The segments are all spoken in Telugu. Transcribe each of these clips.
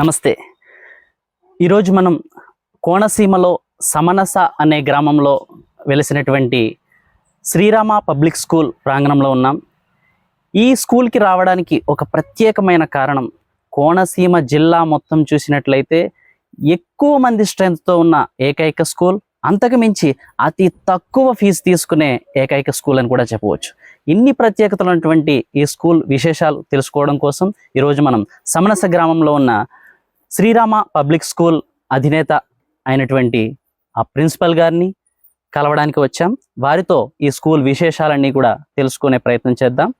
నమస్తే. ఈరోజు మనం కోనసీమలో సమనస అనే గ్రామంలో వెలిసినటువంటి శ్రీరామ పబ్లిక్ స్కూల్ ప్రాంగణంలో ఉన్నాం. ఈ స్కూల్కి రావడానికి ఒక ప్రత్యేకమైన కారణం కోనసీమ జిల్లా మొత్తం చూసినట్లయితే ఎక్కువ మంది స్ట్రెంగ్త్తో ఉన్న ఏకైక స్కూల్ అంతకు మించి అతి తక్కువ ఫీజు తీసుకునే ఏకైక స్కూల్ అని కూడా చెప్పవచ్చు. ఇన్ని ప్రత్యేకతలు ఉన్నటువంటి ఈ స్కూల్ విశేషాలు తెలుసుకోవడం కోసం ఈరోజు మనం సమనస గ్రామంలో ఉన్న శ్రీరామ పబ్లిక్ స్కూల్ అధినేత అయినటువంటి ఆ ప్రిన్సిపల్ గారిని కలవడానికి వచ్చాం. వారితో ఈ స్కూల్ విశేషాలన్నీ కూడా తెలుసుకునే ప్రయత్నం చేద్దాం.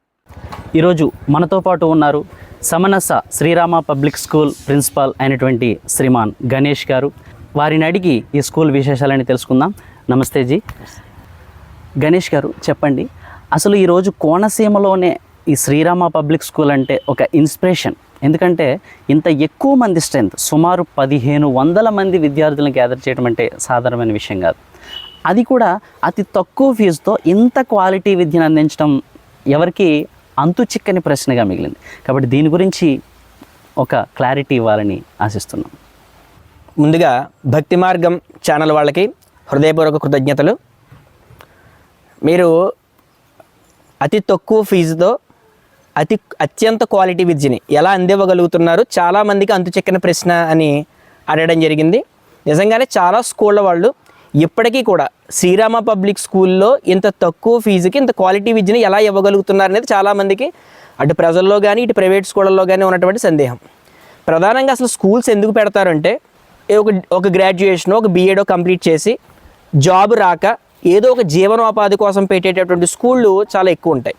ఈరోజు మనతో పాటు ఉన్నారు Samanasa Srirama public school principal అయినటువంటి శ్రీమాన్ గణేష్ గారు. వారిని అడిగి ఈ స్కూల్ విశేషాలని తెలుసుకుందాం. నమస్తే జీ. గణేష్ గారు చెప్పండి. అసలు ఈరోజు కోనసీమలోనే ఈ శ్రీరామ పబ్లిక్ స్కూల్ అంటే ఒక ఇన్స్పిరేషన్. ఎందుకంటే ఇంత ఎక్కువ మంది స్ట్రెంత్ సుమారు పదిహేను వందల మంది విద్యార్థులను గ్యాదర్ చేయడం అంటే సాధారణమైన విషయం కాదు. అది కూడా అతి తక్కువ ఫీజుతో ఇంత క్వాలిటీ విద్యను అందించడం ఎవరికి అంతు చిక్కని ప్రశ్నగా మిగిలింది. కాబట్టి దీని గురించి ఒక క్లారిటీ ఇవ్వాలని ఆశిస్తున్నాం. ముందుగా భక్తి మార్గం ఛానల్ వాళ్ళకి హృదయపూర్వక కృతజ్ఞతలు. మీరు అతి తక్కువ ఫీజుతో అతి అత్యంత క్వాలిటీ విద్యని ఎలా అందివ్వగలుగుతున్నారు? చాలామందికి అంతు చెక్కిన ప్రశ్న అని అడగడం జరిగింది. నిజంగానే చాలా స్కూళ్ళ వాళ్ళు ఇప్పటికీ కూడా శ్రీరామ పబ్లిక్ స్కూల్లో ఇంత తక్కువ ఫీజుకి ఇంత క్వాలిటీ విద్యని ఎలా ఇవ్వగలుగుతున్నారు అనేది చాలామందికి అటు ప్రజల్లో కానీ ఇటు ప్రైవేట్ స్కూళ్ళల్లో కానీ ఉన్నటువంటి సందేహం. ప్రధానంగా అసలు స్కూల్స్ ఎందుకు పెడతారంటే ఒక ఒక గ్రాడ్యుయేషన్ ఒక బీఏడో కంప్లీట్ చేసి జాబ్ రాక ఏదో ఒక జీవనోపాధి కోసం పెట్టేటటువంటి స్కూళ్ళు చాలా ఎక్కువ ఉంటాయి.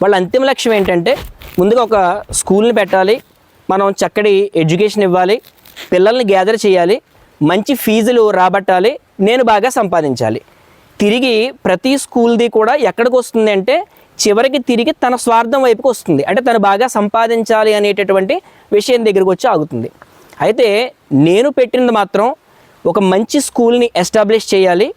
వాళ్ళ అంతిమ లక్ష్యం ఏంటంటే ముందుగా ఒక స్కూల్ని పెట్టాలి మనం చక్కటి ఎడ్యుకేషన్ ఇవ్వాలి పిల్లల్ని గ్యాదర్ చేయాలి మంచి ఫీజులు రాబట్టాలి నేను బాగా సంపాదించాలి. తిరిగి ప్రతి స్కూల్ది కూడా ఎక్కడికి వస్తుంది అంటే చివరికి తిరిగి తన స్వార్థం వైపుకి వస్తుంది. అంటే తను బాగా సంపాదించాలి అనేటటువంటి విషయం దగ్గరికి వచ్చి ఆగుతుంది. అయితే నేను పెట్టినది మాత్రం ఒక మంచి స్కూల్ని ఎస్టాబ్లిష్ చేయాలి.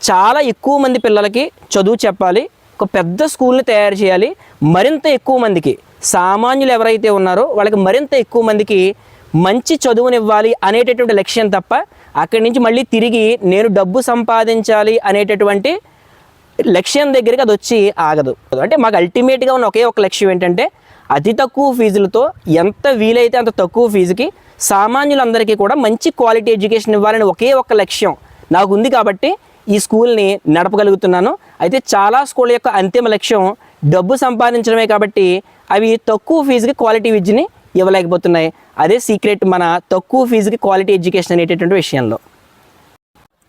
చాలా ఎక్కువ మంది పిల్లలకి చదువు చెప్పాలి. ఒక పెద్ద స్కూల్ని తయారు చేయాలి. మరింత ఎక్కువ మందికి. సామాన్యులు ఎవరైతే ఉన్నారో వాళ్ళకి మరింత ఎక్కువ మందికి మంచి చదువునివ్వాలి అనేటటువంటి లక్ష్యం తప్ప అక్కడి నుంచి మళ్ళీ తిరిగి నేను డబ్బు సంపాదించాలి అనేటటువంటి లక్ష్యం దగ్గరికి అది వచ్చి ఆగదు. అంటే మాకు అల్టిమేట్గా ఉన్న ఒకే ఒక లక్ష్యం ఏంటంటే అతి తక్కువ ఫీజులతో ఎంత వీలైతే అంత తక్కువ ఫీజుకి సామాన్యులందరికీ కూడా మంచి క్వాలిటీ ఎడ్యుకేషన్ ఇవ్వాలని ఒకే ఒక లక్ష్యం నాకు ఉంది కాబట్టి ఈ స్కూల్ని నడపగలుగుతున్నాను. అయితే చాలా స్కూల్ యొక్క అంతిమ లక్ష్యం డబ్బు సంపాదించడమే కాబట్టి అవి తక్కువ ఫీజుకి క్వాలిటీ విద్యని ఇవ్వలేకపోతున్నాయి. అదే సీక్రెట్ మన తక్కువ ఫీజుకి క్వాలిటీ ఎడ్యుకేషన్ అనేటటువంటి విషయంలో.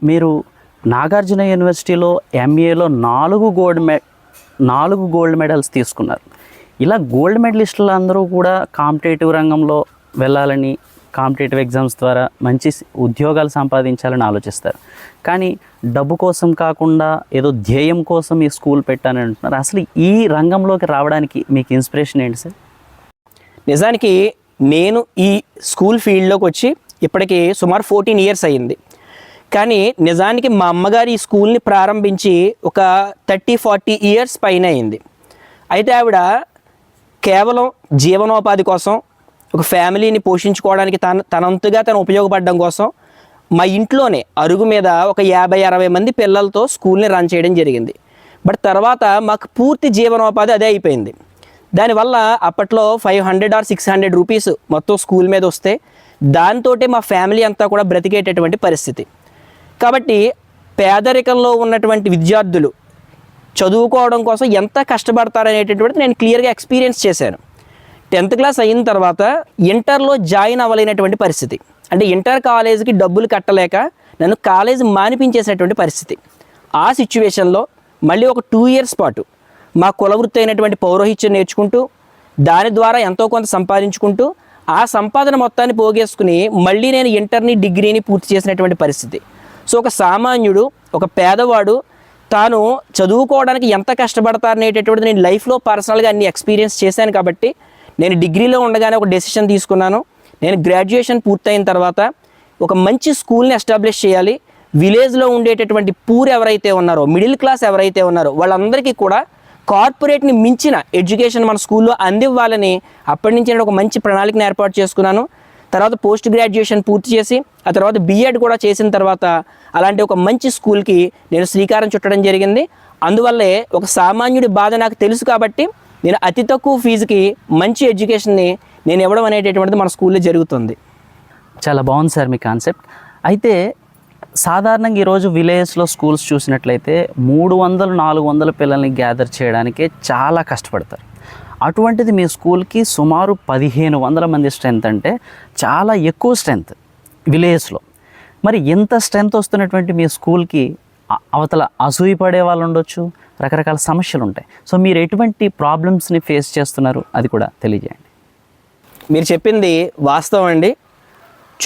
మీరు నాగార్జున యూనివర్సిటీలో ఎంఏలో నాలుగు గోల్డ్ మె నాలుగు గోల్డ్ మెడల్స్ తీసుకున్నారు. ఇలా గోల్డ్ మెడలిస్టులు అందరూ కూడా కాంపిటేటివ్ రంగంలో వెళ్ళాలని కాంపిటేటివ్ ఎగ్జామ్స్ ద్వారా మంచి ఉద్యోగాలు సంపాదించాలని ఆలోచిస్తారు. కానీ డబ్బు కోసం కాకుండా ఏదో ధ్యేయం కోసం ఈ స్కూల్ పెట్టాలని అంటున్నారు. అసలు ఈ రంగంలోకి రావడానికి మీకు ఇన్స్పిరేషన్ ఏంటి సార్? నిజానికి నేను ఈ స్కూల్ ఫీల్డ్లోకి వచ్చి ఇప్పటికి సుమారు ఫోర్టీన్ ఇయర్స్ అయ్యింది. కానీ నిజానికి మా అమ్మగారు ఈ స్కూల్ని ప్రారంభించి ఒక థర్టీ ఫార్టీ ఇయర్స్ పైన అయింది. అయితే ఆవిడ కేవలం జీవనోపాధి కోసం ఒక ఫ్యామిలీని పోషించుకోవడానికి తన తనంతగా తను ఉపయోగపడడం కోసం మా ఇంట్లోనే అరుగు మీద ఒక యాభై అరవై మంది పిల్లలతో స్కూల్ని రన్ చేయడం జరిగింది. బట్ తర్వాత మాకు పూర్తి జీవనోపాధి అదే అయిపోయింది. దానివల్ల అప్పట్లో five hundred or six hundred rupees మొత్తం స్కూల్ మీద వస్తే దాంతో మా ఫ్యామిలీ అంతా కూడా బ్రతికేటటువంటి పరిస్థితి. కాబట్టి పేదరికంలో ఉన్నటువంటి విద్యార్థులు చదువుకోవడం కోసం ఎంత కష్టపడతారనేటటువంటిది నేను క్లియర్గా ఎక్స్పీరియన్స్ చేశాను. టెన్త్ క్లాస్ అయిన తర్వాత ఇంటర్లో జాయిన్ అవ్వలేనటువంటి పరిస్థితి. అంటే ఇంటర్ కాలేజీకి డబ్బులు కట్టలేక నన్ను కాలేజ్ మానిపించేసినటువంటి పరిస్థితి. ఆ సిచ్యువేషన్లో మళ్ళీ ఒక టూ ఇయర్స్ పాటు మా కులవృత్తి అయినటువంటి పౌరోహిత్యం నేర్చుకుంటూ దాని ద్వారా ఎంతో కొంత సంపాదించుకుంటూ ఆ సంపాదన మొత్తాన్ని పోగేసుకుని మళ్ళీ నేను ఇంటర్ని డిగ్రీని పూర్తి చేసినటువంటి పరిస్థితి. సో ఒక సామాన్యుడు ఒక పేదవాడు తాను చదువుకోవడానికి ఎంత కష్టపడతారనేటటువంటిది నేను లైఫ్లో పర్సనల్గా అన్ని ఎక్స్పీరియన్స్ చేశాను కాబట్టి నేను డిగ్రీలో ఉండగానే ఒక డెసిషన్ తీసుకున్నాను. నేను గ్రాడ్యుయేషన్ పూర్తయిన తర్వాత ఒక మంచి స్కూల్ని ఎస్టాబ్లిష్ చేయాలి. విలేజ్లో ఉండేటటువంటి పూర్ ఎవరైతే ఉన్నారో మిడిల్ క్లాస్ ఎవరైతే ఉన్నారో వాళ్ళందరికీ కూడా కార్పొరేట్ని మించిన ఎడ్యుకేషన్ మన స్కూల్లో అందివ్వాలని అప్పటి నుంచి నేను ఒక మంచి ప్రణాళికను ఏర్పాటు చేసుకున్నాను. తర్వాత పోస్ట్ గ్రాడ్యుయేషన్ పూర్తి చేసి ఆ తర్వాత బీఎడ్ కూడా చేసిన తర్వాత అలాంటి ఒక మంచి స్కూల్కి నేను శ్రీకారం చుట్టడం జరిగింది. అందువల్లే ఒక సామాన్యుడి బాధ నాకు తెలుసు కాబట్టి నేను అతి తక్కువ ఫీజుకి మంచి ఎడ్యుకేషన్ని నేను ఇవ్వడం అనేటటువంటిది మన స్కూల్లో జరుగుతుంది. చాలా బాగుంది సార్ మీ కాన్సెప్ట్. అయితే సాధారణంగా ఈరోజు విలేజ్లో స్కూల్స్ చూసినట్లయితే మూడు వందలు నాలుగు వందల పిల్లల్ని గ్యాదర్ చేయడానికే చాలా కష్టపడతారు. అటువంటిది మీ స్కూల్కి సుమారు పదిహేను వందల మంది స్ట్రెంత్ అంటే చాలా ఎక్కువ స్ట్రెంత్ విలేజ్లో. మరి ఎంత స్ట్రెంత్ వస్తున్నటువంటి మీ స్కూల్కి అవతల అసూయపడే వాళ్ళు ఉండొచ్చు రకరకాల సమస్యలు ఉంటాయి. సో మీరు ఎటువంటి ప్రాబ్లమ్స్ని ఫేస్ చేస్తున్నారు? అది కూడా తెలియజేయండి. మీరు చెప్పింది వాస్తవం అండి.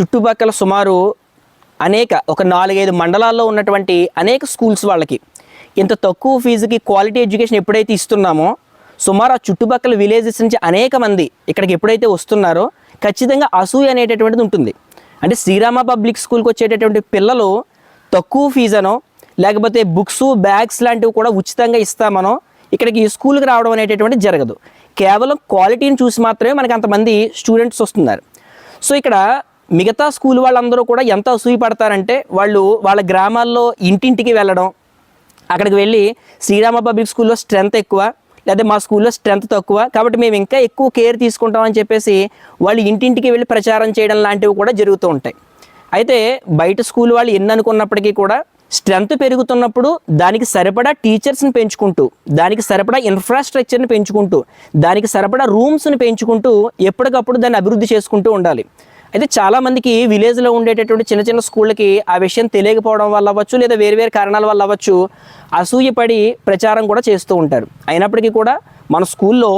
చుట్టుపక్కల సుమారు అనేక ఒక నాలుగైదు మండలాల్లో ఉన్నటువంటి అనేక స్కూల్స్ వాళ్ళకి ఇంత తక్కువ ఫీజుకి క్వాలిటీ ఎడ్యుకేషన్ ఎప్పుడైతే ఇస్తున్నామో సుమారు ఆ చుట్టుపక్కల విలేజెస్ నుంచి అనేక మంది ఇక్కడికి ఎప్పుడైతే వస్తున్నారో ఖచ్చితంగా అసూయ అనేటటువంటిది ఉంటుంది. అంటే శ్రీరామ పబ్లిక్ స్కూల్కి వచ్చేటటువంటి పిల్లలు తక్కువ ఫీజనో లేకపోతే బుక్స్ బ్యాగ్స్ లాంటివి కూడా ఉచితంగా ఇస్తాం మనం. ఇక్కడికి ఈ స్కూల్కి రావడం అనేటటువంటి జరగదు. కేవలం క్వాలిటీని చూసి మాత్రమే మనకి అంతమంది స్టూడెంట్స్ వస్తున్నారు. సో ఇక్కడ మిగతా స్కూల్ వాళ్ళందరూ కూడా ఎంత అసూయపడతారంటే వాళ్ళు వాళ్ళ గ్రామాల్లో ఇంటింటికి వెళ్ళడం అక్కడికి వెళ్ళి శ్రీరామ పబ్లిక్ స్కూల్లో స్ట్రెంత్ ఎక్కువ లేదా మా స్కూల్లో స్ట్రెంత్ తక్కువ కాబట్టి మేము ఇంకా ఎక్కువ కేర్ తీసుకుంటామని చెప్పేసి వాళ్ళు ఇంటింటికి వెళ్ళి ప్రచారం చేయడం లాంటివి కూడా జరుగుతూ ఉంటాయి. అయితే బయట స్కూల్ వాళ్ళు ఎన్ని అనుకున్నప్పటికీ కూడా స్ట్రెంత్ పెరుగుతున్నప్పుడు దానికి సరిపడా టీచర్స్ని పెంచుకుంటూ దానికి సరిపడా ఇన్ఫ్రాస్ట్రక్చర్ని పెంచుకుంటూ దానికి సరిపడా రూమ్స్ని పెంచుకుంటూ ఎప్పటికప్పుడు దాన్ని అభివృద్ధి చేసుకుంటూ ఉండాలి. అయితే చాలామందికి విలేజ్లో ఉండేటటువంటి చిన్న చిన్న స్కూళ్ళకి ఆ విషయం తెలియకపోవడం వల్ల అవ్వచ్చు లేదా వేరు వేరు కారణాల వల్ల అవ్వచ్చు అసూయపడి ప్రచారం కూడా చేస్తూ ఉంటారు. అయినప్పటికీ కూడా మన స్కూల్లో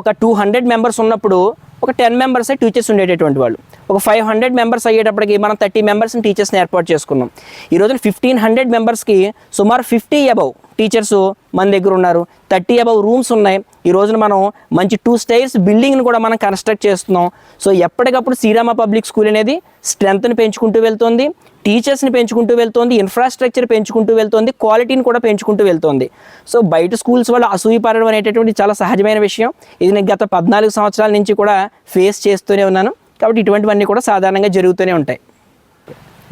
ఒక టూ హండ్రెడ్ మెంబర్స్ ఉన్నప్పుడు ఒక టెన్ మెంబర్స్ టీచర్స్ ఉండేటటువంటి వాళ్ళు. ఒక ఫైవ్ హండ్రెడ్ మెంబర్స్ అయ్యేటప్పటికి మనం థర్టీ మెంబర్స్ని టీచర్స్ని ఏర్పాటు చేసుకున్నాం. ఈ రోజున ఫిఫ్టీన్ హండ్రెడ్ మెంబర్స్కి సుమారు ఫిఫ్టీ అబౌవ్ టీచర్స్ మన దగ్గర ఉన్నారు. థర్టీ అబౌవ్ రూమ్స్ ఉన్నాయి. ఈ రోజున మనం మంచి టూ స్టైర్స్ బిల్డింగ్ని కూడా మనం కన్స్ట్రక్ట్ చేస్తున్నాం. సో ఎప్పటికప్పుడు శ్రీరామ పబ్లిక్ స్కూల్ అనేది స్ట్రెంత్ని పెంచుకుంటూ వెళ్తుంది. టీచర్స్ని పెంచుకుంటూ వెళ్తుంది. ఇన్ఫ్రాస్ట్రక్చర్ పెంచుకుంటూ వెళ్తుంది. క్వాలిటీని కూడా పెంచుకుంటూ వెళ్తోంది. సో బయట స్కూల్స్ వల్ల అసూయపడడం అనేటటువంటి చాలా సహజమైన విషయం. ఇది నేను గత పద్నాలుగు సంవత్సరాల నుంచి కూడా ఫేస్ చేస్తూనే ఉన్నాను. కాబట్టి ఇటువంటివన్నీ కూడా సాధారణంగా జరుగుతూనే ఉంటాయి.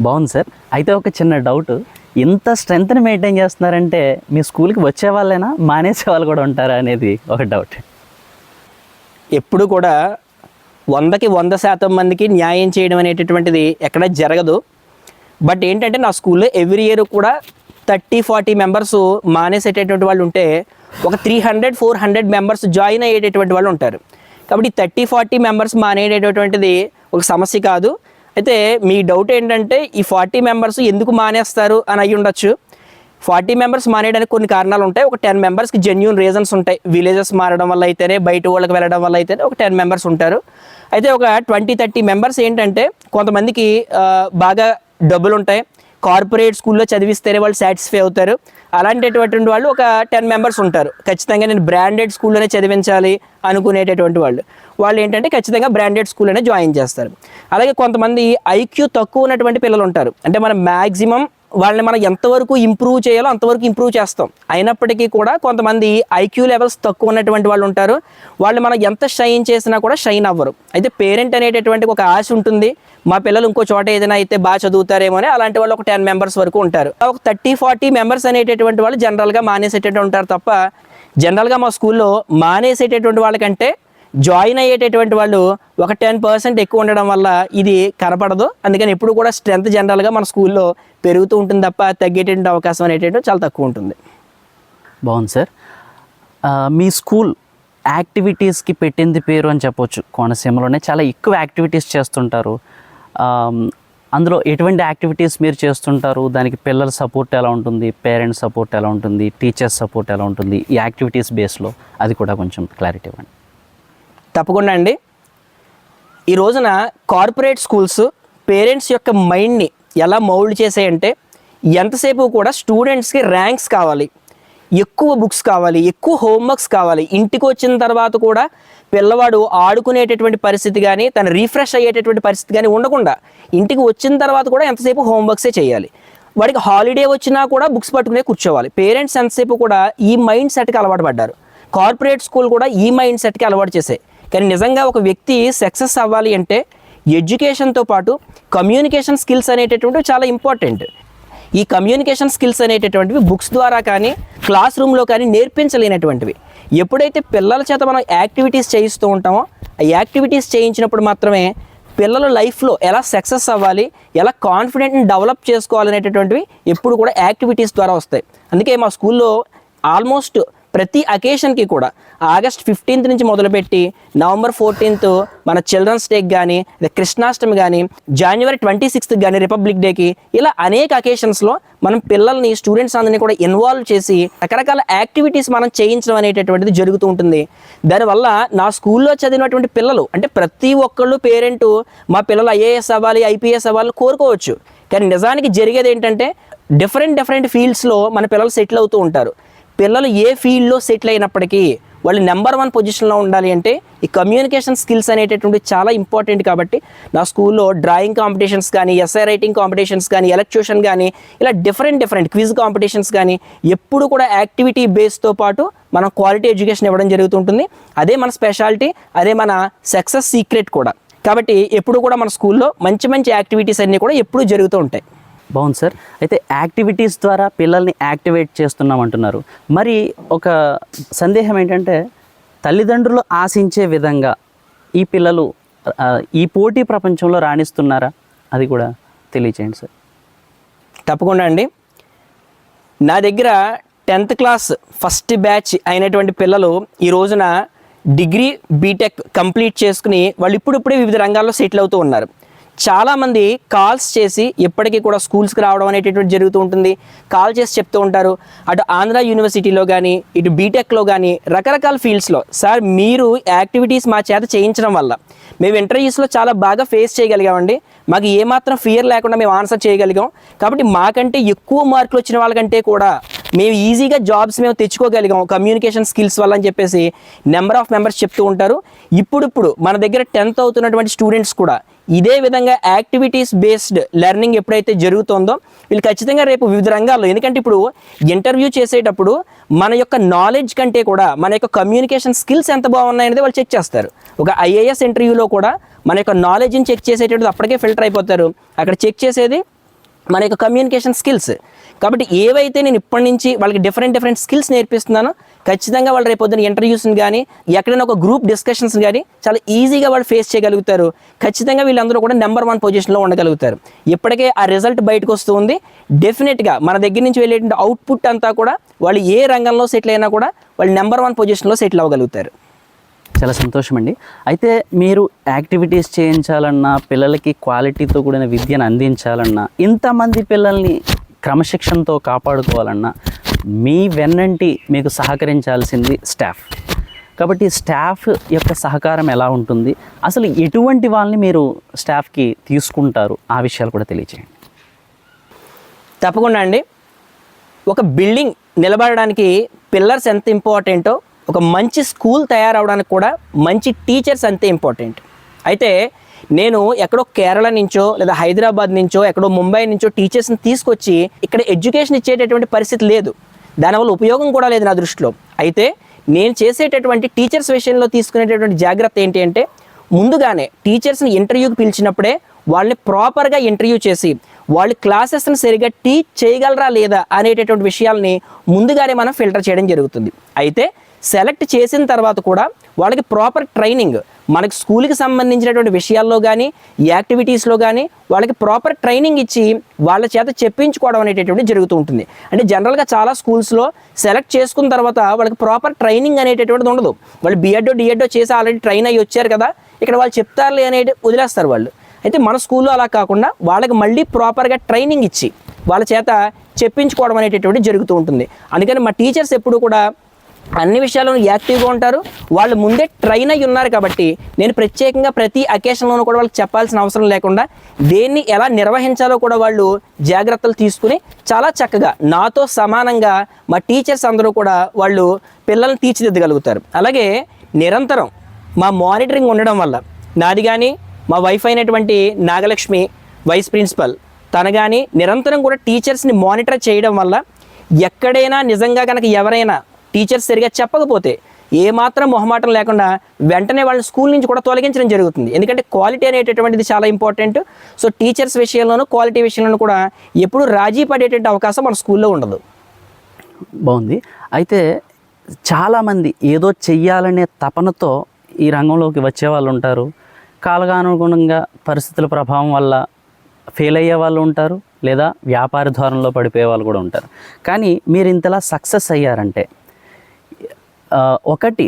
బాగుంది సార్. అయితే ఒక చిన్న డౌట్. ఇంత స్ట్రెంగ్త్ని మెయింటైన్ చేస్తున్నారంటే మీ స్కూల్కి వచ్చే వాళ్ళైనా మానేసే వాళ్ళు కూడా ఉంటారా అనేది ఒక డౌట్ ఎప్పుడు కూడా వందకి వంద శాతం మందికి న్యాయం చేయడం అనేటటువంటిది ఎక్కడ జరగదు. బట్ ఏంటంటే నా స్కూల్లో ఎవ్రీ ఇయర్ కూడా థర్టీ ఫార్టీ మెంబర్స్ మానేసేటటువంటి వాళ్ళు ఉంటే ఒక three hundred four hundred members join అయ్యేటటువంటి వాళ్ళు ఉంటారు. కాబట్టి థర్టీ ఫార్టీ మెంబర్స్ మానేటటువంటిది ఒక సమస్య కాదు. అయితే మీ డౌట్ ఏంటంటే ఈ ఫార్టీ మెంబర్స్ ఎందుకు మానేస్తారు అని అయ్యి ఉండొచ్చు. ఫార్టీ మెంబర్స్ మానేయడానికి కొన్ని కారణాలు ఉంటాయి. ఒక టెన్ మెంబర్స్కి జెన్యున్ రీజన్స్ ఉంటాయి. విలేజెస్ మారడం వల్ల అయితేనే బయట వాళ్ళకి వెళ్ళడం వల్ల అయితేనే ఒక టెన్ మెంబర్స్ ఉంటారు. అయితే ఒక ట్వంటీ థర్టీ మెంబర్స్ ఏంటంటే కొంతమందికి బాగా డబ్బులు ఉంటాయి. కార్పొరేట్ స్కూల్లో చదివిస్తేనే వాళ్ళు సాటిస్ఫై అవుతారు. అలాంటిటువంటి వాళ్ళు ఒక టెన్ మెంబర్స్ ఉంటారు. ఖచ్చితంగా నేను బ్రాండెడ్ స్కూల్లోనే చదివించాలి అనుకునేటటువంటి వాళ్ళు. వాళ్ళు ఏంటంటే ఖచ్చితంగా బ్రాండెడ్ స్కూల్లోనే జాయిన్ చేస్తారు. అలాగే కొంతమంది ఐక్యూ తక్కువ ఉన్నటువంటి పిల్లలు ఉంటారు అంటే మనం మ్యాక్సిమం వాళ్ళని మనం ఎంతవరకు ఇంప్రూవ్ చేయాలో అంతవరకు ఇంప్రూవ్ చేస్తాం. అయినప్పటికీ కూడా కొంతమంది ఐక్యూ లెవెల్స్ తక్కువ ఉన్నటువంటి వాళ్ళు ఉంటారు వాళ్ళు మనం ఎంత షైన్ చేసినా కూడా షైన్ అవ్వరు. అయితే పేరెంట్ అనేటటువంటి ఒక ఆశ ఉంటుంది. మా పిల్లలు ఇంకో చోట ఏదైనా అయితే బాగా చదువుతారేమో అని అలాంటి వాళ్ళు ఒక టెన్ మెంబర్స్ వరకు ఉంటారు. ఒక థర్టీ ఫార్టీ మెంబర్స్ అనేటటువంటి వాళ్ళు జనరల్గా మానేసేటటువంటి ఉంటారు తప్ప జనరల్గా మా స్కూల్లో మానేసేటటువంటి వాళ్ళకంటే జాయిన్ అయ్యేటటువంటి వాళ్ళు ఒక టెన్ పర్సెంట్ ఎక్కువ ఉండడం వల్ల ఇది కనపడదు. అందుకని ఎప్పుడు కూడా స్ట్రెంత్ జనరల్గా మన స్కూల్లో పెరుగుతూ ఉంటుంది తప్ప తగ్గేటటువంటి అవకాశం అనేటటువంటి చాలా తక్కువ ఉంటుంది. బాగుంది సార్. మీ స్కూల్ యాక్టివిటీస్కి పెట్టింది పేరు అని చెప్పొచ్చు. కోనసీమలోనే చాలా ఎక్కువ యాక్టివిటీస్ చేస్తుంటారు. అందులో ఎటువంటి యాక్టివిటీస్ మీరు చేస్తుంటారు? దానికి పిల్లల సపోర్ట్ ఎలా ఉంటుంది? పేరెంట్స్ సపోర్ట్ ఎలా ఉంటుంది? టీచర్స్ సపోర్ట్ ఎలా ఉంటుంది? ఈ యాక్టివిటీస్ బేస్లో అది కూడా కొంచెం క్లారిటీ ఇవ్వండి. తప్పకుండా అండి. ఈ రోజున కార్పొరేట్ స్కూల్స్ పేరెంట్స్ యొక్క మైండ్ని ఎలా మౌల్డ్ చేసాయంటే ఎంతసేపు కూడా స్టూడెంట్స్కి ర్యాంక్స్ కావాలి ఎక్కువ బుక్స్ కావాలి ఎక్కువ హోంవర్క్స్ కావాలి. ఇంటికి వచ్చిన తర్వాత కూడా పిల్లవాడు ఆడుకునేటటువంటి పరిస్థితి కానీ తను రీఫ్రెష్ అయ్యేటటువంటి పరిస్థితి కానీ ఉండకుండా ఇంటికి వచ్చిన తర్వాత కూడా ఎంతసేపు హోంవర్క్సే చేయాలి. వాడికి హాలిడే వచ్చినా కూడా బుక్స్ పట్టుకునే కూర్చోవాలి. పేరెంట్స్ ఎంతసేపు కూడా ఈ మైండ్ సెట్కి అలవాటు పడ్డారు. కార్పొరేట్ స్కూల్ కూడా ఈ మైండ్ సెట్కి అలవాటు చేసాయి కానీ నిజంగా ఒక వ్యక్తి సక్సెస్ అవ్వాలి అంటే ఎడ్యుకేషన్తో పాటు కమ్యూనికేషన్ స్కిల్స్ అనేటటువంటివి చాలా ఇంపార్టెంట్. ఈ కమ్యూనికేషన్ స్కిల్స్ అనేటటువంటివి బుక్స్ ద్వారా కానీ క్లాస్ రూమ్లో కానీ నేర్పించలేనటువంటివి. ఎప్పుడైతే పిల్లల చేత మనం యాక్టివిటీస్ చేయిస్తూ ఉంటామో ఆ యాక్టివిటీస్ చేయించినప్పుడు మాత్రమే పిల్లల లైఫ్లో ఎలా సక్సెస్ అవ్వాలి ఎలా కాన్ఫిడెంట్ని డెవలప్ చేసుకోవాలనేటటువంటివి ఎప్పుడు కూడా యాక్టివిటీస్ ద్వారా వస్తాయి. అందుకే మా స్కూల్లో ఆల్మోస్ట్ ప్రతి అకేషన్కి కూడా ఆగస్ట్ ఫిఫ్టీన్త్ నుంచి మొదలుపెట్టి నవంబర్ ఫోర్టీన్త్ మన చిల్డ్రన్స్ డేకి కానీ కృష్ణాష్టమి కానీ జనవరి ట్వంటీ సిక్స్త్ కానీ రిపబ్లిక్ డేకి ఇలా అనేక అకేషన్స్లో మనం పిల్లల్ని స్టూడెంట్స్ అందరినీ కూడా ఇన్వాల్వ్ చేసి రకరకాల యాక్టివిటీస్ మనం చేయించడం అనేటటువంటిది జరుగుతూ ఉంటుంది. దానివల్ల నా స్కూల్లో చదివినటువంటి పిల్లలు అంటే ప్రతి ఒక్కళ్ళు పేరెంటు మా పిల్లలు ఐఏఎస్ అవ్వాలి ఐపీఎస్ అవ్వాలి కోరుకోవచ్చు. కానీ నిజానికి జరిగేది ఏంటంటే డిఫరెంట్ డిఫరెంట్ ఫీల్డ్స్లో మన పిల్లలు సెటిల్ అవుతూ ఉంటారు. పిల్లలు ఏ ఫీల్డ్లో సెటిల్ అయినప్పటికీ వాళ్ళు నెంబర్ వన్ పొజిషన్లో ఉండాలి అంటే ఈ కమ్యూనికేషన్ స్కిల్స్ అనేటటువంటి చాలా ఇంపార్టెంట్ కాబట్టి నా స్కూల్లో డ్రాయింగ్ కాంపిటీషన్స్ కానీ ఎస్ఐ రైటింగ్ కాంపిటీషన్స్ కానీ ఎలక్ట్యూషన్ కానీ ఇలా డిఫరెంట్ డిఫరెంట్ క్విజ్ కాంపిటీషన్స్ కానీ ఎప్పుడు కూడా యాక్టివిటీ బేస్తో పాటు మనం క్వాలిటీ ఎడ్యుకేషన్ ఇవ్వడం జరుగుతుంటుంది. అదే మన స్పెషాలిటీ అదే మన సక్సెస్ సీక్రెట్ కూడా. కాబట్టి ఎప్పుడు కూడా మన స్కూల్లో మంచి మంచి యాక్టివిటీస్ అన్నీ కూడా ఎప్పుడూ జరుగుతూ ఉంటాయి. బాగుంది సార్. అయితే యాక్టివిటీస్ ద్వారా పిల్లల్ని యాక్టివేట్ చేస్తున్నాం అంటున్నారు మరి ఒక సందేహం ఏంటంటే తల్లిదండ్రులు ఆశించే విధంగా ఈ పిల్లలు ఈ పోటీ ప్రపంచంలో రాణిస్తున్నారా? అది కూడా తెలియచేయండి సార్. తప్పకుండా అండి. నా దగ్గర టెన్త్ క్లాస్ ఫస్ట్ బ్యాచ్ అయినటువంటి పిల్లలు ఈ రోజున డిగ్రీ బీటెక్ కంప్లీట్ చేసుకుని వాళ్ళు ఇప్పుడిప్పుడే వివిధ రంగాల్లో సెటిల్ అవుతూ ఉన్నారు. చాలామంది కాల్స్ చేసి ఇప్పటికీ కూడా స్కూల్స్కి రావడం అనేటటువంటి జరుగుతూ ఉంటుంది. కాల్ చేసి చెప్తూ ఉంటారు. అటు ఆంధ్ర యూనివర్సిటీలో కానీ ఇటు బీటెక్లో కానీ రకరకాల ఫీల్డ్స్లో సార్ మీరు యాక్టివిటీస్ మా చేత చేయించడం వల్ల మేము ఇంటర్వ్యూస్లో చాలా బాగా ఫేస్ చేయగలిగామండి. మాకు ఏమాత్రం ఫియర్ లేకుండా మేము ఆన్సర్ చేయగలిగాం. కాబట్టి మాకంటే ఎక్కువ మార్కులు వచ్చిన వాళ్ళకంటే కూడా మేము ఈజీగా జాబ్స్ మేము తెచ్చుకోగలిగాం. కమ్యూనికేషన్ స్కిల్స్ వల్ల అని చెప్పేసి నెంబర్ ఆఫ్ మెంబర్స్ చెప్తూ ఉంటారు. ఇప్పుడిప్పుడు మన దగ్గర టెన్త్ అవుతున్నటువంటి స్టూడెంట్స్ కూడా ఇదే విధంగా యాక్టివిటీస్ బేస్డ్ లెర్నింగ్ ఎప్పుడైతే జరుగుతుందో వీళ్ళు ఖచ్చితంగా రేపు వివిధ రంగాల్లో ఎందుకంటే ఇప్పుడు ఇంటర్వ్యూ చేసేటప్పుడు మన యొక్క నాలెడ్జ్ కంటే కూడా మన యొక్క కమ్యూనికేషన్ స్కిల్స్ ఎంత బాగున్నాయనేది వాళ్ళు చెక్ చేస్తారు. ఒక ఐఏఎస్ ఇంటర్వ్యూలో కూడా మన యొక్క నాలెడ్జ్ని చెక్ చేసేటప్పుడు అప్పటికే ఫిల్టర్ అయిపోతారు. అక్కడ చెక్ చేసేది మన యొక్క కమ్యూనికేషన్ స్కిల్స్ కాబట్టి ఏవైతే నేను ఇప్పటి నుంచి వాళ్ళకి డిఫరెంట్ డిఫరెంట్ స్కిల్స్ నేర్పిస్తున్నానో ఖచ్చితంగా వాళ్ళు రేపు పొద్దున్న ఇంటర్వ్యూస్ని కానీ ఎక్కడైనా ఒక గ్రూప్ డిస్కషన్స్ కానీ చాలా ఈజీగా వాళ్ళు ఫేస్ చేయగలుగుతారు. ఖచ్చితంగా వీళ్ళందరూ కూడా నెంబర్ వన్ పొజిషన్లో ఉండగలుగుతారు. ఇప్పటికే ఆ రిజల్ట్ బయటకు వస్తూ ఉంది. డెఫినెట్గా మన దగ్గర నుంచి వెళ్ళేటువంటి అవుట్పుట్ అంతా కూడా వాళ్ళు ఏ రంగంలో సెటిల్ అయినా కూడా వాళ్ళు నెంబర్ వన్ పొజిషన్లో సెటిల్ అవ్వగలుగుతారు. చాలా సంతోషం అండి అయితే మీరు యాక్టివిటీస్ చేయించాలన్నా పిల్లలకి క్వాలిటీతో కూడిన విద్యను అందించాలన్నా ఇంతమంది పిల్లల్ని క్రమశిక్షణతో కాపాడుకోవాలన్నా మీ వెన్నంటి మీకు సహకరించాల్సింది స్టాఫ్. కాబట్టి స్టాఫ్ యొక్క సహకారం ఎలా ఉంటుంది? అసలు ఎటువంటి వాళ్ళని మీరు స్టాఫ్కి తీసుకుంటారు? ఆ విషయాలు కూడా తెలియచేయండి. తప్పకుండా అండి. ఒక బిల్డింగ్ నిలబడడానికి పిల్లర్స్ ఎంత ఇంపార్టెంటో ఒక మంచి స్కూల్ తయారవడానికి కూడా మంచి టీచర్స్ అంతే ఇంపార్టెంట్. అయితే నేను ఎక్కడో కేరళ నుంచో లేదా హైదరాబాద్ నుంచో ఎక్కడో ముంబై నుంచో టీచర్స్ని తీసుకొచ్చి ఇక్కడ ఎడ్యుకేషన్ ఇచ్చేటటువంటి పరిస్థితి లేదు. దానివల్ల ఉపయోగం కూడా లేదు నా దృష్టిలో. అయితే నేను చేసేటటువంటి టీచర్స్ విషయంలో తీసుకునేటటువంటి జాగ్రత్త ఏంటి అంటే ముందుగానే టీచర్స్ని ఇంటర్వ్యూకి పిలిచినప్పుడే వాళ్ళని ప్రాపర్గా ఇంటర్వ్యూ చేసి వాళ్ళు క్లాసెస్ని సరిగా టీచ్ చేయగలరా లేదా అనేటటువంటి విషయాల్ని ముందుగానే మనం ఫిల్టర్ చేయడం జరుగుతుంది. అయితే సెలెక్ట్ చేసిన తర్వాత కూడా వాళ్ళకి ప్రాపర్ ట్రైనింగ్ మనకి స్కూల్కి సంబంధించినటువంటి విషయాల్లో కానీ యాక్టివిటీస్లో కానీ వాళ్ళకి ప్రాపర్ ట్రైనింగ్ ఇచ్చి వాళ్ళ చేత చెప్పించుకోవడం అనేటటువంటి జరుగుతూ ఉంటుంది. అంటే జనరల్గా చాలా స్కూల్స్లో సెలెక్ట్ చేసుకున్న తర్వాత వాళ్ళకి ప్రాపర్ ట్రైనింగ్ అనేటటువంటిది ఉండదు. వాళ్ళు బిఎడ్ఓ డిఎడ్ఓ చేసి ఆల్రెడీ ట్రైన్ అయ్యి వచ్చారు కదా ఇక్కడ వాళ్ళు చెప్తారులే అనేది వదిలేస్తారు వాళ్ళు. అయితే మన స్కూల్లో అలా కాకుండా వాళ్ళకి మళ్ళీ ప్రాపర్గా ట్రైనింగ్ ఇచ్చి వాళ్ళ చేత చెప్పించుకోవడం అనేటటువంటి జరుగుతూ ఉంటుంది. అందుకని మా టీచర్స్ ఎప్పుడు కూడా అన్ని విషయాల్లోనూ యాక్టివ్గా ఉంటారు. వాళ్ళు ముందే ట్రైన్ అయి ఉన్నారు కాబట్టి నేను ప్రత్యేకంగా ప్రతి అకేషన్లోనూ కూడా వాళ్ళకి చెప్పాల్సిన అవసరం లేకుండా దేన్ని ఎలా నిర్వహించాలో కూడా వాళ్ళు జాగ్రత్తలు తీసుకుని చాలా చక్కగా నాతో సమానంగా మా టీచర్స్ అందరూ కూడా వాళ్ళు పిల్లల్ని తీర్చిదిద్దగలుగుతారు. అలాగే నిరంతరం మా మానిటరింగ్ ఉండడం వల్ల నాది కానీ మా వైఫ్ అయినటువంటి నాగలక్ష్మి వైస్ ప్రిన్సిపల్ తన కానీ నిరంతరం కూడా టీచర్స్ని మానిటర్ చేయడం వల్ల ఎక్కడైనా నిజంగా కనుక ఎవరైనా టీచర్స్ సరిగా చెప్పకపోతే ఏమాత్రం మొహమాటం లేకుండా వెంటనే వాళ్ళని స్కూల్ నుంచి కూడా తొలగించడం జరుగుతుంది. ఎందుకంటే క్వాలిటీ అనేటటువంటిది చాలా ఇంపార్టెంట్. సో టీచర్స్ విషయంలోనూ క్వాలిటీ విషయంలోనూ కూడా ఎప్పుడు రాజీ పడేటువంటి అవకాశం మన స్కూల్లో ఉండదు. బాగుంది. అయితే చాలామంది ఏదో చెయ్యాలనే తపనతో ఈ రంగంలోకి వచ్చే వాళ్ళు ఉంటారు. కాలగానుగుణంగా పరిస్థితుల ప్రభావం వల్ల ఫెయిల్ అయ్యే వాళ్ళు ఉంటారు. లేదా వ్యాపార ధోరణిలో పడిపోయే వాళ్ళు కూడా ఉంటారు. కానీ మీరు ఇంతలా సక్సెస్ అయ్యారంటే ఒకటి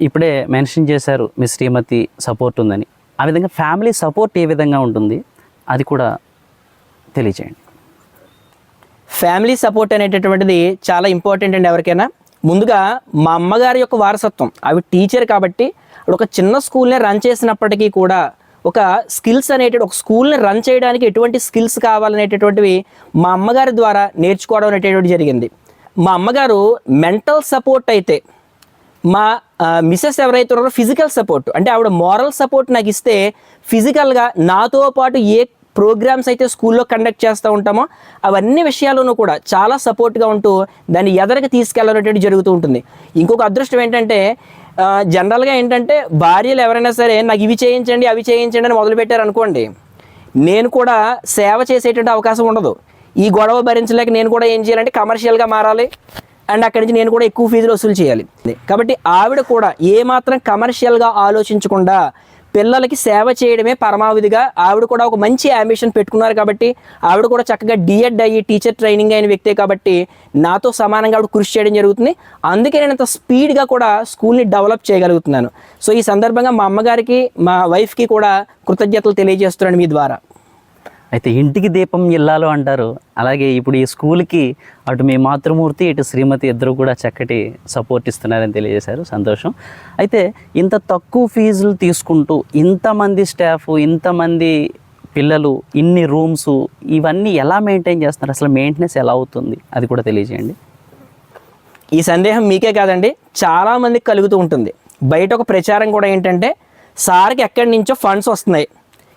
ఇప్పుడే మెన్షన్ చేశారు మీ శ్రీమతి సపోర్ట్ ఉందని. ఆ విధంగా ఫ్యామిలీ సపోర్ట్ ఏ విధంగా ఉంటుంది అది కూడా తెలియచేయండి. ఫ్యామిలీ సపోర్ట్ అనేటటువంటిది చాలా ఇంపార్టెంట్ అండి ఎవరికైనా. ముందుగా మా అమ్మగారి యొక్క వారసత్వం అవి టీచర్ కాబట్టి ఒక చిన్న స్కూల్ని రన్ చేసినప్పటికీ కూడా ఒక స్కిల్స్ అనేటి ఒక స్కూల్ని రన్ చేయడానికి ఎటువంటి స్కిల్స్ కావాలనేటటువంటివి మా అమ్మగారి ద్వారా నేర్చుకోవడం అనేటటువంటి జరిగింది. మా అమ్మగారు మెంటల్ సపోర్ట్ అయితే మా మిస్సెస్ ఎవరైతే ఉన్నారో ఫిజికల్ సపోర్ట్ అంటే ఆవిడ మోరల్ సపోర్ట్ నాకు ఇస్తే ఫిజికల్గా నాతో పాటు ఏ ప్రోగ్రామ్స్ అయితే స్కూల్లో కండక్ట్ చేస్తూ ఉంటామో అవన్నీ విషయాల్లోనూ కూడా చాలా సపోర్ట్గా ఉంటూ దాన్ని ఎదరికి తీసుకెళ్ళనేటువంటి జరుగుతూ ఉంటుంది. ఇంకొక అదృష్టం ఏంటంటే జనరల్గా ఏంటంటే భార్యలు ఎవరైనా సరే నాకు ఇవి చేయించండి అవి చేయించండి అని మొదలుపెట్టారు అనుకోండి నేను కూడా సేవ చేసేటువంటి అవకాశం ఉండదు. ఈ గొడవ భరించలేక నేను కూడా ఏం చేయాలంటే కమర్షియల్గా మారాలి. అండ్ అక్కడి నుంచి నేను కూడా ఎక్కువ ఫీజులు వసూలు చేయాలి. కాబట్టి ఆవిడ కూడా ఏమాత్రం కమర్షియల్గా ఆలోచించకుండా పిల్లలకి సేవ చేయడమే పరమావధిగా ఆవిడ కూడా ఒక మంచి అంబిషన్ పెట్టుకున్నారు కాబట్టి ఆవిడ కూడా చక్కగా డిఎడ్ అయ్యి టీచర్ ట్రైనింగ్ అయిన వ్యక్తే కాబట్టి నాతో సమానంగా ఆవిడ కృషి చేయడం జరుగుతుంది. అందుకే నేను అంత స్పీడ్గా కూడా స్కూల్ని డెవలప్ చేయగలుగుతున్నాను. సో ఈ సందర్భంగా మా అమ్మగారికి మా వైఫ్కి కూడా కృతజ్ఞతలు తెలియజేస్తున్నాను మీ ద్వారా. అయితే ఇంటికి దీపం ఇల్లాలు అంటారు. అలాగే ఇప్పుడు ఈ స్కూల్కి అటు మీ మాతృమూర్తి ఇటు శ్రీమతి ఇద్దరు కూడా చక్కటి సపోర్ట్ ఇస్తున్నారని తెలియజేశారు. సంతోషం. అయితే ఇంత తక్కువ ఫీజులు తీసుకుంటూ ఇంతమంది స్టాఫ్ ఇంతమంది పిల్లలు ఇన్ని రూమ్స్ ఇవన్నీ ఎలా మెయింటైన్ చేస్తున్నారు? అసలు మెయింటెనెన్స్ ఎలా అవుతుంది? అది కూడా తెలియజేయండి. ఈ సందేహం మీకే కాదండి చాలామందికి కలుగుతూ ఉంటుంది. బయట ఒక ప్రచారం కూడా ఏంటంటే సార్కి ఎక్కడి నుంచో ఫండ్స్ వస్తున్నాయి.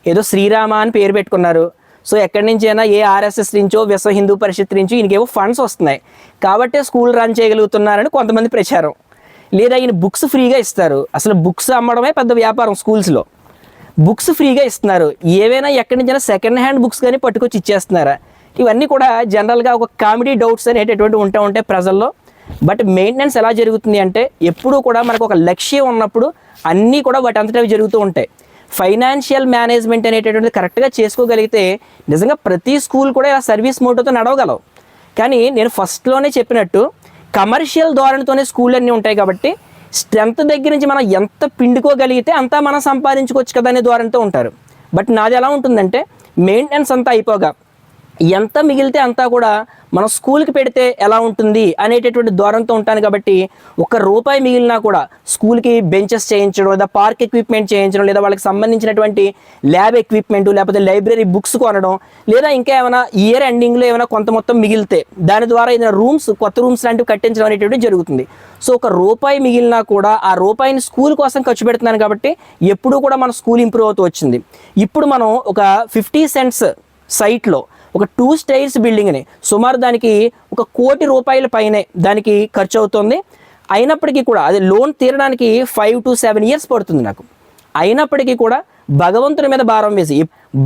ఏదో శ్రీరామ అని పేరు పెట్టుకున్నారు. సో ఎక్కడి నుంచి అయినా ఏ ఆర్ఎస్ఎస్ నుంచో విశ్వ హిందూ పరిషత్ నుంచో ఈయనకేవో ఫండ్స్ వస్తున్నాయి. కాబట్టే స్కూల్ రన్ చేయగలుగుతున్నారని కొంతమంది ప్రచారం. లేదా ఈయన బుక్స్ ఫ్రీగా ఇస్తారు. అసలు బుక్స్ అమ్మడమే పెద్ద వ్యాపారం స్కూల్స్లో. బుక్స్ ఫ్రీగా ఇస్తున్నారు. ఏవైనా ఎక్కడి నుంచైనా సెకండ్ హ్యాండ్ బుక్స్ కానీ పట్టుకొచ్చి ఇచ్చేస్తున్నారా? ఇవన్నీ కూడా జనరల్గా ఒక కామెడీ డౌట్స్ అనేటటువంటి ఉంటూ ఉంటాయి ప్రజల్లో. బట్ మెయింటెనెన్స్ ఎలా జరుగుతుంది అంటే ఎప్పుడూ కూడా మనకు ఒక లక్ష్యం ఉన్నప్పుడు అన్నీ కూడా వాటి అంతటా జరుగుతూ ఉంటాయి. ఫైనాన్షియల్ మేనేజ్మెంట్ అనేటటువంటిది కరెక్ట్గా చేసుకోగలిగితే నిజంగా ప్రతి స్కూల్ కూడా ఇలా సర్వీస్ మోటోతో నడవగలవు. కానీ నేను ఫస్ట్లోనే చెప్పినట్టు కమర్షియల్ ధోరణితోనే స్కూల్ అన్నీ ఉంటాయి కాబట్టి స్ట్రెంత్ దగ్గర నుంచి మనం ఎంత పిండుకోగలిగితే అంతా మనం సంపాదించుకోవచ్చు కదా అనే ధోరణితో ఉంటారు. బట్ నాది ఎలా ఉంటుందంటే మెయింటెనెన్స్ అంతా అయిపోగా. ఎంత మిగిలితే అంతా కూడా మనం స్కూల్కి పెడితే ఎలా ఉంటుంది అనేటటువంటి దూరంతో ఉంటాను కాబట్టి ఒక రూపాయి మిగిలినా కూడా స్కూల్కి బెంచెస్ చేయించడం లేదా పార్క్ ఎక్విప్మెంట్ చేయించడం లేదా వాళ్ళకి సంబంధించినటువంటి ల్యాబ్ ఎక్విప్మెంట్ లేకపోతే లైబ్రరీ బుక్స్ కొనడం లేదా ఇంకా ఏమైనా ఇయర్ ఎండింగ్లో ఏమైనా కొంత మొత్తం మిగిలితే దాని ద్వారా ఏదైనా రూమ్స్ కొత్త రూమ్స్ లాంటివి కట్టించడం అనేటువంటి జరుగుతుంది. సో ఒక రూపాయి మిగిలినా కూడా ఆ రూపాయిని స్కూల్ కోసం ఖర్చు పెడుతున్నాను కాబట్టి ఎప్పుడూ కూడా మన స్కూల్ ఇంప్రూవ్ అవుతూ వచ్చింది. ఇప్పుడు మనం ఒక ఫిఫ్టీ సెంట్స్ సైట్లో ఒక టూ స్టైర్స్ బిల్డింగ్ని సుమారు దానికి ఒక కోటి రూపాయల పైనే దానికి ఖర్చు అవుతుంది అయినప్పటికీ కూడా అది లోన్ తీరడానికి ఫైవ్ టు సెవెన్ ఇయర్స్ పడుతుంది నాకు. అయినప్పటికీ కూడా భగవంతుని మీద భారం వేసి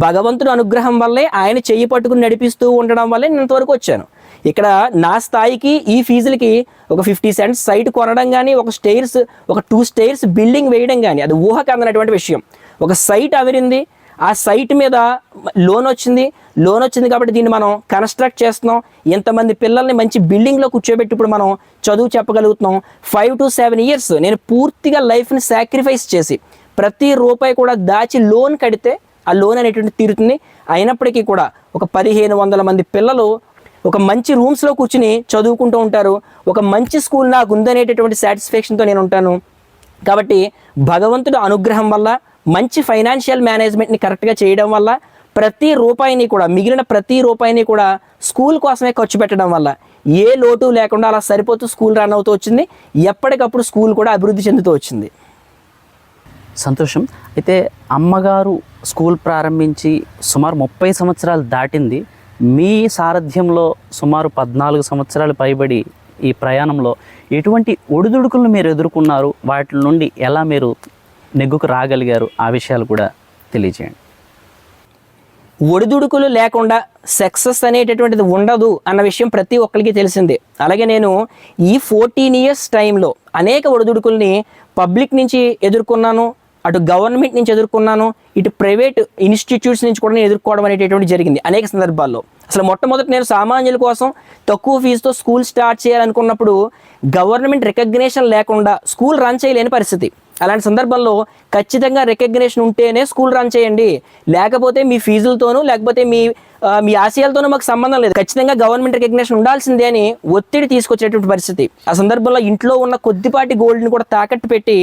భగవంతుడు అనుగ్రహం వల్లే ఆయన చెయ్యి పట్టుకుని నడిపిస్తూ ఉండడం వల్లే నేను ఇంతవరకు వచ్చాను. ఇక్కడ నా స్థాయికి ఈ ఫీజులకి ఒక ఫిఫ్టీ సెంట్స్ సైట్ కొనడం కానీ ఒక స్టేర్స్ ఒక టూ స్టైర్స్ బిల్డింగ్ వేయడం కానీ అది ఊహకు అందనటువంటి విషయం. ఒక సైట్ అవిరింది ఆ సైట్ మీద లోన్ వచ్చింది లోన్ వచ్చింది కాబట్టి దీన్ని మనం కన్స్ట్రక్ట్ చేస్తున్నాం. ఎంతమంది పిల్లల్ని మంచి బిల్డింగ్లో కూర్చోబెట్టి ఇప్పుడు మనం చదువు చెప్పగలుగుతున్నాం. ఫైవ్ టు సెవెన్ ఇయర్స్ నేను పూర్తిగా లైఫ్ని సాక్రిఫైస్ చేసి ప్రతి రూపాయి కూడా దాచి లోన్ కడితే ఆ లోన్ అనేటువంటి తీరుతుంది. అయినప్పటికీ కూడా ఒక పదిహేను వందల మంది పిల్లలు ఒక మంచి రూమ్స్లో కూర్చుని చదువుకుంటూ ఉంటారు. ఒక మంచి స్కూల్ నాకు ఉందనేటటువంటి సాటిస్ఫాక్షన్తో నేను ఉంటాను. కాబట్టి భగవంతుడు అనుగ్రహం వల్ల మంచి ఫైనాన్షియల్ మేనేజ్మెంట్ని కరెక్ట్గా చేయడం వల్ల ప్రతి రూపాయిని కూడా మిగిలిన ప్రతి రూపాయిని కూడా స్కూల్ కోసమే ఖర్చు పెట్టడం వల్ల ఏ లోటు లేకుండా అలా సరిపోతూ స్కూల్ రన్ అవుతూ వచ్చింది. ఎప్పటికప్పుడు స్కూల్ కూడా అభివృద్ధి చెందుతూ వచ్చింది. సంతోషం. అయితే అమ్మగారు స్కూల్ ప్రారంభించి సుమారు ముప్పై సంవత్సరాలు దాటింది. మీ సారథ్యంలో సుమారు పద్నాలుగు సంవత్సరాలు పైబడి ఈ ప్రయాణంలో ఎటువంటి ఒడిదుడుకులను మీరు ఎదుర్కొన్నారు? వాటి నుండి ఎలా మీరు నెగ్గుకు రాగలిగారు. ఆ విషయాలు కూడా తెలియజేయండి. ఒడిదుడుకులు లేకుండా సక్సెస్ అనేటటువంటిది ఉండదు అన్న విషయం ప్రతి ఒక్కరికి తెలిసిందే. అలాగే నేను ఈ ఫోర్టీన్ ఇయర్స్ టైంలో అనేక ఒడిదుడుకుల్ని పబ్లిక్ నుంచి ఎదుర్కొన్నాను అటు గవర్నమెంట్ నుంచి ఎదుర్కొన్నాను ఇటు ప్రైవేట్ ఇన్స్టిట్యూట్స్ నుంచి కూడా నేను ఎదుర్కోవడం అనేటటువంటి జరిగింది అనేక సందర్భాల్లో. అసలు మొట్టమొదటి నేను సామాన్యుల కోసం తక్కువ ఫీజుతో స్కూల్ స్టార్ట్ చేయాలనుకున్నప్పుడు గవర్నమెంట్ రికగ్నేషన్ లేకుండా స్కూల్ రన్ చేయలేని పరిస్థితి. అలాంటి సందర్భంలో ఖచ్చితంగా రికగ్నేషన్ ఉంటేనే స్కూల్ రన్ చేయండి. లేకపోతే మీ ఫీజులతోనూ లేకపోతే మీ మీ ఆశయాలతోనూ మాకు సంబంధం లేదు. ఖచ్చితంగా గవర్నమెంట్ రికగ్నేషన్ ఉండాల్సిందే అని ఒత్తిడి తీసుకొచ్చేటువంటి పరిస్థితి. ఆ సందర్భంలో ఇంట్లో ఉన్న కొద్దిపాటి గోల్డ్ని కూడా తాకట్టు పెట్టి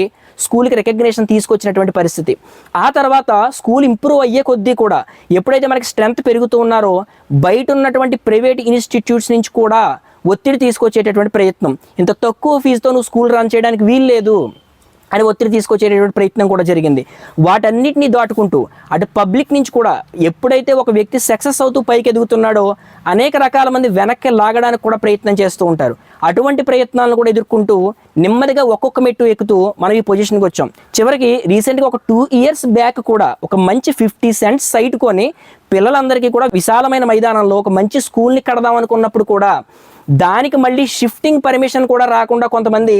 స్కూల్కి రికగ్నేషన్ తీసుకొచ్చినటువంటి పరిస్థితి. ఆ తర్వాత స్కూల్ ఇంప్రూవ్ అయ్యే కొద్దీ కూడా ఎప్పుడైతే మనకి స్ట్రెంత్ పెరుగుతూ ఉన్నారో బయట ఉన్నటువంటి ప్రైవేట్ ఇన్స్టిట్యూట్స్ నుంచి కూడా ఒత్తిడి తీసుకొచ్చేటటువంటి ప్రయత్నం. ఇంత తక్కువ ఫీజుతో నువ్వు స్కూల్ రన్ చేయడానికి వీలు లేదు అని ఒత్తిడి తీసుకొచ్చేటటువంటి ప్రయత్నం కూడా జరిగింది. వాటన్నిటిని దాటుకుంటూ అటు పబ్లిక్ నుంచి కూడా ఎప్పుడైతే ఒక వ్యక్తి సక్సెస్ అవుతూ పైకి ఎదుగుతున్నాడో అనేక రకాల మంది వెనక్కి లాగడానికి కూడా ప్రయత్నం చేస్తూ ఉంటారు. అటువంటి ప్రయత్నాలను కూడా ఎదుర్కొంటూ నెమ్మదిగా ఒక్కొక్క మెట్టు ఎక్కుతూ మనం ఈ పొజిషన్కి వచ్చాం. చివరికి రీసెంట్గా ఒక టూ ఇయర్స్ బ్యాక్ కూడా ఒక మంచి ఫిఫ్టీ సెంట్స్ సైట్ కొని పిల్లలందరికీ కూడా విశాలమైన మైదానంలో ఒక మంచి స్కూల్ని కడదాం అనుకున్నప్పుడు కూడా దానికి మళ్ళీ షిఫ్టింగ్ పర్మిషన్ కూడా రాకుండా కొంతమంది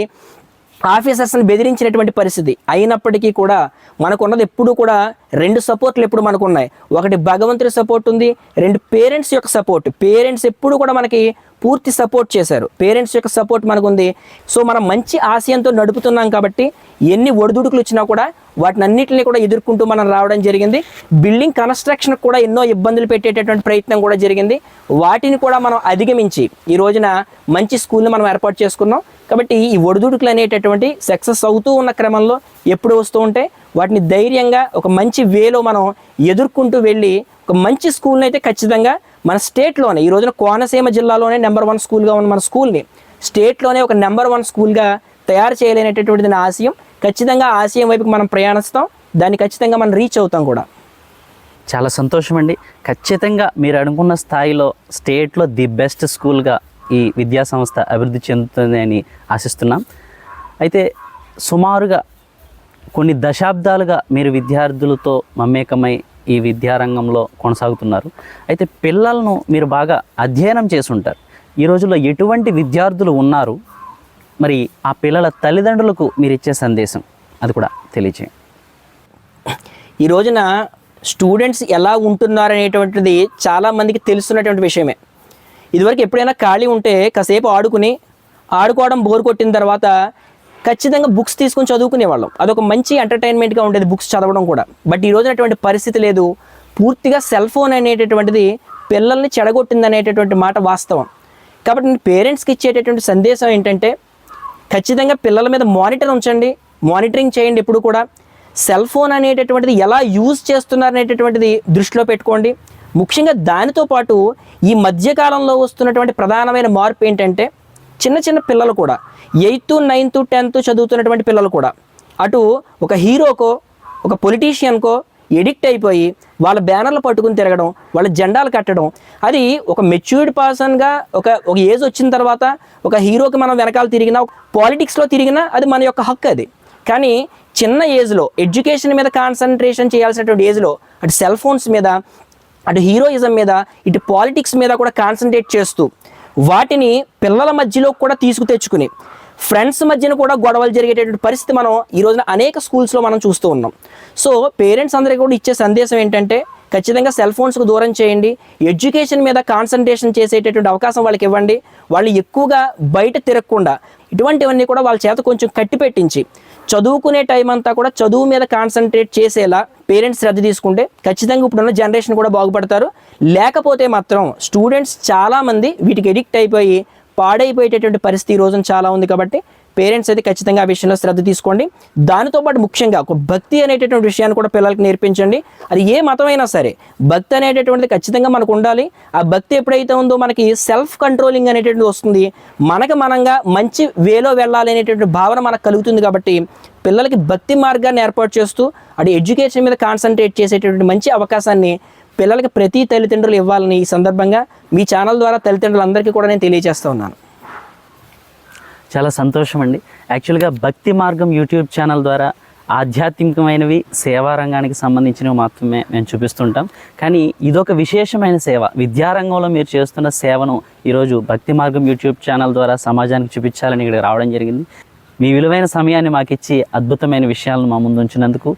ఆఫీసర్స్ని బెదిరించినటువంటి పరిస్థితి అయినప్పటికీ కూడా మనకున్నది ఎప్పుడు కూడా రెండు సపోర్ట్లు ఎప్పుడు మనకు ఉన్నాయి ఒకటి భగవంతుడి సపోర్ట్ ఉంది రెండు పేరెంట్స్ యొక్క సపోర్ట్. పేరెంట్స్ ఎప్పుడు కూడా మనకి పూర్తి సపోర్ట్ చేశారు. పేరెంట్స్ యొక్క సపోర్ట్ మనకుంది. సో మనం మంచి ఆశయంతో నడుపుతున్నాం కాబట్టి ఎన్ని ఒడిదుడుకులు వచ్చినా కూడా వాటిని అన్నింటినీ కూడా ఎదుర్కొంటూ మనం రావడం జరిగింది. బిల్డింగ్ కన్స్ట్రక్షన్ కూడా ఎన్నో ఇబ్బందులు పెట్టేటటువంటి ప్రయత్నం కూడా జరిగింది. వాటిని కూడా మనం అధిగమించి ఈ రోజున మంచి స్కూల్ని మనం ఏర్పాటు చేసుకున్నాం. కాబట్టి ఈ ఒడిదుడుకులు అనేటటువంటి సక్సెస్ అవుతూ ఉన్న క్రమంలో ఎప్పుడు వస్తూ ఉంటే వాటిని ధైర్యంగా ఒక మంచి వేలో మనం ఎదుర్కొంటూ వెళ్ళి ఒక మంచి స్కూల్ని అయితే ఖచ్చితంగా మన స్టేట్లోనే ఈ రోజున కోనసీమ జిల్లాలోనే నెంబర్ వన్ స్కూల్గా ఉన్న మన స్కూల్ని స్టేట్లోనే ఒక నెంబర్ వన్ స్కూల్గా తయారు చేయలేనటువంటిది నా ఆశయం ఖచ్చితంగా ఆశయం వైపుకి మనం ప్రయాణిస్తాం దాన్ని ఖచ్చితంగా మనం రీచ్ అవుతాం కూడా. చాలా సంతోషం అండి ఖచ్చితంగా మీరు అనుకున్న స్థాయిలో స్టేట్లో ది బెస్ట్ స్కూల్గా ఈ విద్యా సంస్థ అభివృద్ధి చెందుతుంది అని ఆశిస్తున్నాం. అయితే సుమారుగా కొన్ని దశాబ్దాలుగా మీరు విద్యార్థులతో మమేకమై ఈ విద్యారంగంలో కొనసాగుతున్నారు. అయితే పిల్లలను మీరు బాగా అధ్యయనం చేసి ఉంటారు ఈ రోజుల్లో ఎటువంటి విద్యార్థులు ఉన్నారు? మరి ఆ పిల్లల తల్లిదండ్రులకు మీరు ఇచ్చే సందేశం అది కూడా తెలియచేయండి. ఈ రోజున స్టూడెంట్స్ ఎలా ఉంటున్నారు అనేటువంటిది చాలా మందికి తెలుస్తున్నటువంటి విషయమే. ఇదివరకు ఎప్పుడైనా ఖాళీ ఉంటే కాసేపు ఆడుకుని ఆడుకోవడం బోర్ కొట్టిన తర్వాత ఖచ్చితంగా బుక్స్ తీసుకొని చదువుకునేవాళ్ళం అదొక మంచి ఎంటర్టైన్మెంట్గా ఉండేది బుక్స్ చదవడం కూడా. బట్ ఈ రోజున అటువంటి పరిస్థితి లేదు. పూర్తిగా సెల్ ఫోన్ అనేటటువంటిది పిల్లల్ని చెడగొట్టింది అనేటటువంటి మాట వాస్తవం. కాబట్టి నేను పేరెంట్స్కి ఇచ్చేటటువంటి సందేశం ఏంటంటే ఖచ్చితంగా పిల్లల మీద మానిటర్ ఉంచండి. మానిటరింగ్ చేయండి ఎప్పుడు కూడా. సెల్ ఫోన్ అనేటటువంటిది ఎలా యూజ్ చేస్తున్నారు అనేటటువంటిది దృష్టిలో పెట్టుకోండి. ముఖ్యంగా దానితో పాటు ఈ మధ్యకాలంలో వస్తున్నటువంటి ప్రధానమైన మార్పు ఏంటంటే చిన్న చిన్న పిల్లలు కూడా ఎయిత్ నైన్త్ టెన్త్ చదువుతున్నటువంటి పిల్లలు కూడా అటు ఒక హీరోకో ఒక పొలిటీషియన్కో ఎడిక్ట్ అయిపోయి వాళ్ళ బ్యానర్లు పట్టుకుని తిరగడం వాళ్ళ జెండాలు కట్టడం అది ఒక మెచ్యూర్డ్ పర్సన్గా ఒక ఒక ఏజ్ వచ్చిన తర్వాత ఒక హీరోకి మనం వెనకాల తిరిగినా పాలిటిక్స్లో తిరిగినా అది మన యొక్క హక్కు అది. కానీ చిన్న ఏజ్లో ఎడ్యుకేషన్ మీద కాన్సన్ట్రేషన్ చేయాల్సినటువంటి ఏజ్లో అటు సెల్ ఫోన్స్ మీద అటు హీరోయిజం మీద ఇటు పాలిటిక్స్ మీద కూడా కాన్సన్ట్రేట్ చేస్తూ వాటిని పిల్లల మధ్యలో కూడా తీసుకు తెచ్చుకుని ఫ్రెండ్స్ మధ్యన కూడా గొడవలు జరిగేటటువంటి పరిస్థితి మనం ఈ రోజున అనేక స్కూల్స్లో మనం చూస్తూ ఉన్నాం. సో పేరెంట్స్ అందరికీ కూడా ఇచ్చే సందేశం ఏంటంటే ఖచ్చితంగా సెల్ ఫోన్స్కు దూరం చేయండి ఎడ్యుకేషన్ మీద కాన్సన్ట్రేషన్ చేసేటటువంటి అవకాశం వాళ్ళకి ఇవ్వండి వాళ్ళు ఎక్కువగా బయట తిరగకుండా ఇటువంటివన్నీ కూడా వాళ్ళ చేత కొంచెం కట్టి పెట్టించి చదువుకునే టైం అంతా కూడా చదువు మీద కాన్సన్ట్రేట్ చేసేలా పేరెంట్స్ శ్రద్ధ తీసుకుంటే ఖచ్చితంగా ఇప్పుడున్న జనరేషన్ కూడా బాగుపడతారు. లేకపోతే మాత్రం స్టూడెంట్స్ చాలామంది వీటికి ఎడిక్ట్ అయిపోయి పాడైపోయేటటువంటి పరిస్థితి ఈ రోజున చాలా ఉంది కాబట్టి పేరెంట్స్ అయితే ఖచ్చితంగా ఆ విషయంలో శ్రద్ధ తీసుకోండి. దానితో పాటు ముఖ్యంగా ఒక భక్తి అనేటటువంటి విషయాన్ని కూడా పిల్లలకి నేర్పించండి. అది ఏ మతమైనా సరే భక్తి అనేటటువంటిది ఖచ్చితంగా మనకు ఉండాలి. ఆ భక్తి ఎప్పుడైతే ఉందో మనకి సెల్ఫ్ కంట్రోలింగ్ అనేటటువంటి వస్తుంది. మనకు మనంగా మంచి వేలో వెళ్ళాలి అనేటటువంటి భావన మనకు కలుగుతుంది కాబట్టి పిల్లలకి భక్తి మార్గాన్ని ఏర్పాటు చేస్తూ అటు ఎడ్యుకేషన్ మీద కాన్సన్ట్రేట్ చేసేటటువంటి మంచి అవకాశాన్ని పిల్లలకి ప్రతి తల్లిదండ్రులు ఇవ్వాలని ఈ సందర్భంగా మీ ఛానల్ ద్వారా తల్లిదండ్రులందరికీ కూడా నేను తెలియజేస్తూ ఉన్నాను. చాలా సంతోషం అండి యాక్చువల్గా భక్తి మార్గం యూట్యూబ్ ఛానల్ ద్వారా ఆధ్యాత్మికమైనవి సేవా రంగానికి సంబంధించినవి మాత్రమే మేము చూపిస్తుంటాం. కానీ ఇదొక విశేషమైన సేవ. విద్యారంగంలో మీరు చేస్తున్న సేవను ఈరోజు భక్తి మార్గం యూట్యూబ్ ఛానల్ ద్వారా సమాజానికి చూపించాలని ఇక్కడ రావడం జరిగింది. మీ విలువైన సమయాన్ని మాకు ఇచ్చి అద్భుతమైన విషయాలను మా ముందు ఉంచినందుకు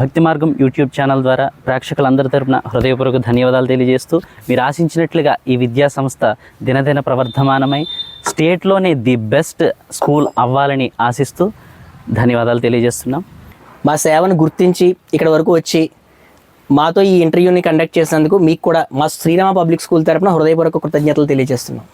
భక్తి మార్గం యూట్యూబ్ ఛానల్ ద్వారా ప్రేక్షకులందరి తరపున హృదయపూర్వక ధన్యవాదాలు తెలియజేస్తూ మీరు ఆశించినట్లుగా ఈ విద్యా సంస్థ దినదిన ప్రవర్ధమానమై స్టేట్లోనే ది బెస్ట్ స్కూల్ అవ్వాలని ఆశిస్తూ ధన్యవాదాలు తెలియజేస్తున్నాం. మా సేవను గుర్తించి ఇక్కడ వరకు వచ్చి మాతో ఈ ఇంటర్వ్యూని కండక్ట్ చేసినందుకు మీకు కూడా మా శ్రీరామ పబ్లిక్ స్కూల్ తరపున హృదయపూర్వక కృతజ్ఞతలు తెలియజేస్తున్నాం.